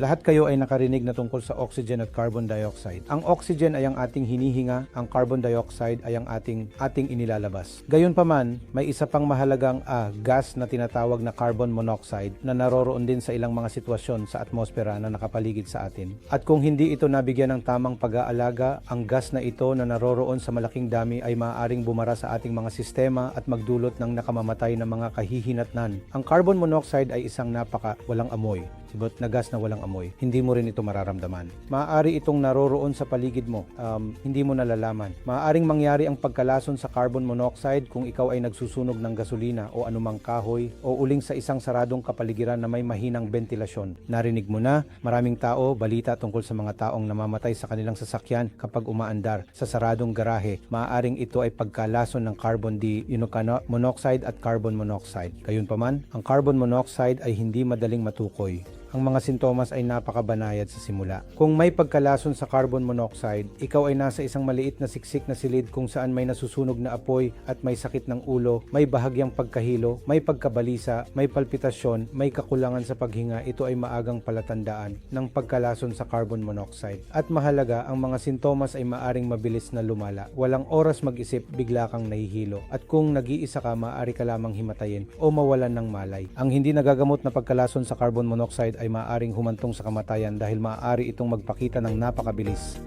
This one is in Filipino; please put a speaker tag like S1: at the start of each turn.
S1: Lahat kayo ay nakarinig na tungkol sa oxygen at carbon dioxide. Ang oxygen ay ang ating hinihinga, ang carbon dioxide ay ang ating ating inilalabas. Gayunpaman, may isa pang mahalagang ah, gas na tinatawag na carbon monoxide na naroroon din sa ilang mga sitwasyon sa atmosfera na nakapaligid sa atin. At kung hindi ito nabigyan ng tamang pag-aalaga, ang gas na ito na naroroon sa malaking dami ay maaaring bumara sa ating mga sistema at magdulot ng nakamamatay na mga kahihinatnan. Ang carbon monoxide ay isang napaka walang amoy, sibot na gas na walang amoy. Hindi mo rin ito mararamdaman. Maaari itong naroroon sa paligid mo, um, hindi mo nalalaman. Maaaring mangyari ang pagkalason sa carbon monoxide kung ikaw ay nagsusunog ng gasolina o anumang kahoy o uling sa isang saradong kapaligiran na may mahinang bentilasyon. Narinig mo na, maraming tao balita tungkol sa mga taong namamatay sa kanilang sasakyan kapag umaandar sa saradong garahe. Maaaring ito ay pagkalason ng carbon di monoxide at carbon monoxide. Gayunpaman, ang carbon monoxide ay hindi madaling matukoy. Ang mga sintomas ay napakabanayad sa simula. Kung may pagkalason sa carbon monoxide, ikaw ay nasa isang maliit na siksik na silid kung saan may nasusunog na apoy at may sakit ng ulo, may bahagyang pagkahilo, may pagkabalisa, may palpitasyon, may kakulangan sa paghinga, ito ay maagang palatandaan ng pagkalason sa carbon monoxide. At mahalaga, ang mga sintomas ay maaring mabilis na lumala. Walang oras mag-isip, bigla kang nahihilo. At kung nag-iisa ka, maaari ka lamang himatayin o mawalan ng malay. Ang hindi nagagamot na pagkalason sa carbon monoxide ay maaaring humantong sa kamatayan dahil maaari itong magpakita ng napakabilis